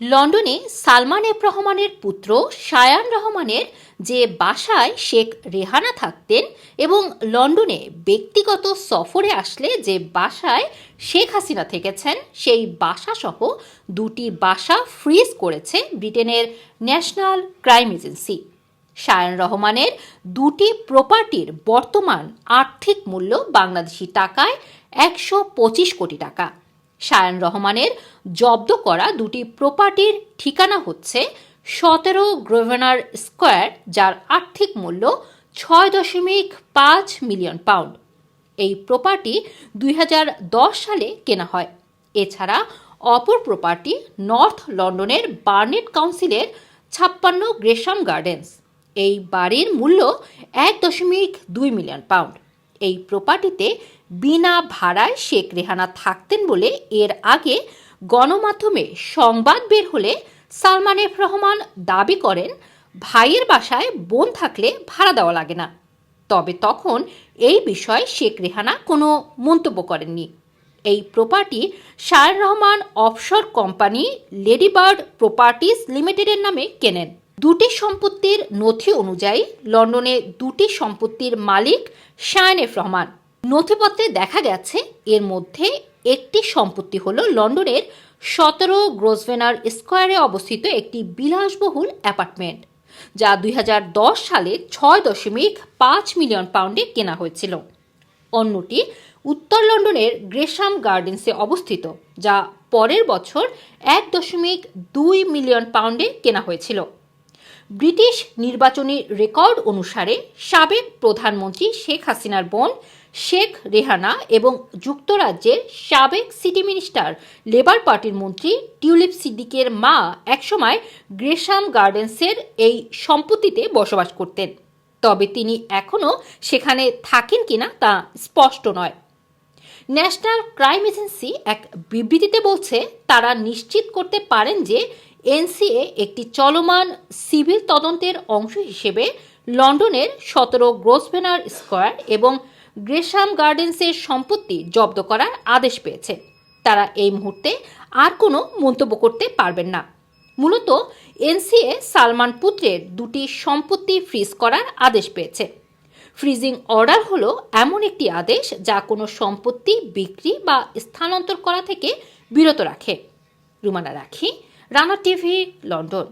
লন্ডনে সালমান এফ রহমানের পুত্র শায়ান রহমানের যে বাসায় শেখ রেহানা থাকতেন এবং লন্ডনে ব্যক্তিগত সফরে আসলে যে বাসায় শেখ হাসিনা থেকেছেন, সেই বাসাসহ দুটি বাসা ফ্রিজ করেছে ব্রিটেনের ন্যাশনাল ক্রাইম এজেন্সি। শায়ান রহমানের দুটি প্রপার্টির বর্তমান আর্থিক মূল্য বাংলাদেশি টাকায় একশো পঁচিশ কোটি টাকা। শায়ান রহমানের জব্দ করা দুটি প্রপার্টির ঠিকানা হচ্ছে সতেরো গ্রোভেনার স্কোয়ার, যার আর্থিক মূল্য ছয় দশমিক পাঁচ মিলিয়ন পাউন্ড। এই প্রপার্টি দুই হাজার দশ সালে কেনা হয়। এছাড়া অপর প্রপার্টি নর্থ লন্ডনের বার্নেট কাউন্সিলের ছাপ্পান্ন গ্রেশাম গার্ডেন্স। এই বাড়ির মূল্য এক দশমিক দুই মিলিয়ন পাউন্ড। এই প্রপার্টিতে বিনা ভাড়ায় শেখ রেহানা থাকতেন বলে এর আগে গণমাধ্যমে সংবাদ বের হলে সালমান এফ রহমান দাবি করেন, ভাইয়ের বাসায় বোন থাকলে ভাড়া দেওয়া লাগে না। তবে তখন এই বিষয়ে শেখ রেহানা কোনো মন্তব্য করেননি। এই property Shayan Rahman offshore company Ladybird properties লিমিটেডের নামে কেনেন। দুটি সম্পত্তির নথি অনুযায়ী লন্ডনে দুটি সম্পত্তির মালিক শায়ন এফ রহমান। নথিপত্রে দেখা গেছে, এর মধ্যে একটি সম্পত্তি হল লন্ডনের সতেরো গ্রোসভেনার স্কোয়ারে অবস্থিত একটি বিলাসবহুল অ্যাপার্টমেন্ট, যা দুই হাজার দশ সালে ছয় দশমিক পাঁচ মিলিয়ন পাউন্ডে কেনা হয়েছিল। অন্যটি উত্তর লন্ডনের গ্রেশাম গার্ডেন্সে অবস্থিত, যা পরের বছর এক দশমিক দুই মিলিয়ন পাউন্ডে কেনা হয়েছিল। ব্রিটিশ নির্বাচনী রেকর্ড অনুসারে সাবেক প্রধানমন্ত্রী শেখ হাসিনার বোন শেখ রেহানা এবং যুক্তরাজ্যের সাবেক সিটি মিনিস্টার লেবার পার্টির মন্ত্রী টিউলিপ সিদ্দিকের মা একসময় গ্রেশাম গার্ডেন্সের এই সম্পত্তিতে বসবাস করতেন। তবে তিনি এখনও সেখানে থাকেন কিনা তা স্পষ্ট নয়। ন্যাশনাল ক্রাইম এজেন্সি এক বিবৃতিতে বলছে, তারা নিশ্চিত করতে পারেন যে এনসিএ একটি চলমান সিভিল তদন্তের অংশ হিসেবে লন্ডনের সতেরো গ্রোসভেনার স্কোয়ার এবং গ্রেশাম গার্ডেন্সের সম্পত্তি জব্দ করার আদেশ পেয়েছে। তারা এই মুহূর্তে আর কোনো মন্তব্য করতে পারবেন না। মূলত এনসিএ সালমান পুত্রের দুটি সম্পত্তি ফ্রিজ করার আদেশ পেয়েছে। ফ্রিজিং অর্ডার হলো এমন একটি আদেশ যা কোনো সম্পত্তি বিক্রি বা স্থানান্তর করা থেকে বিরত রাখে। রুমানা রাখি রানা টিভি লন্ডন।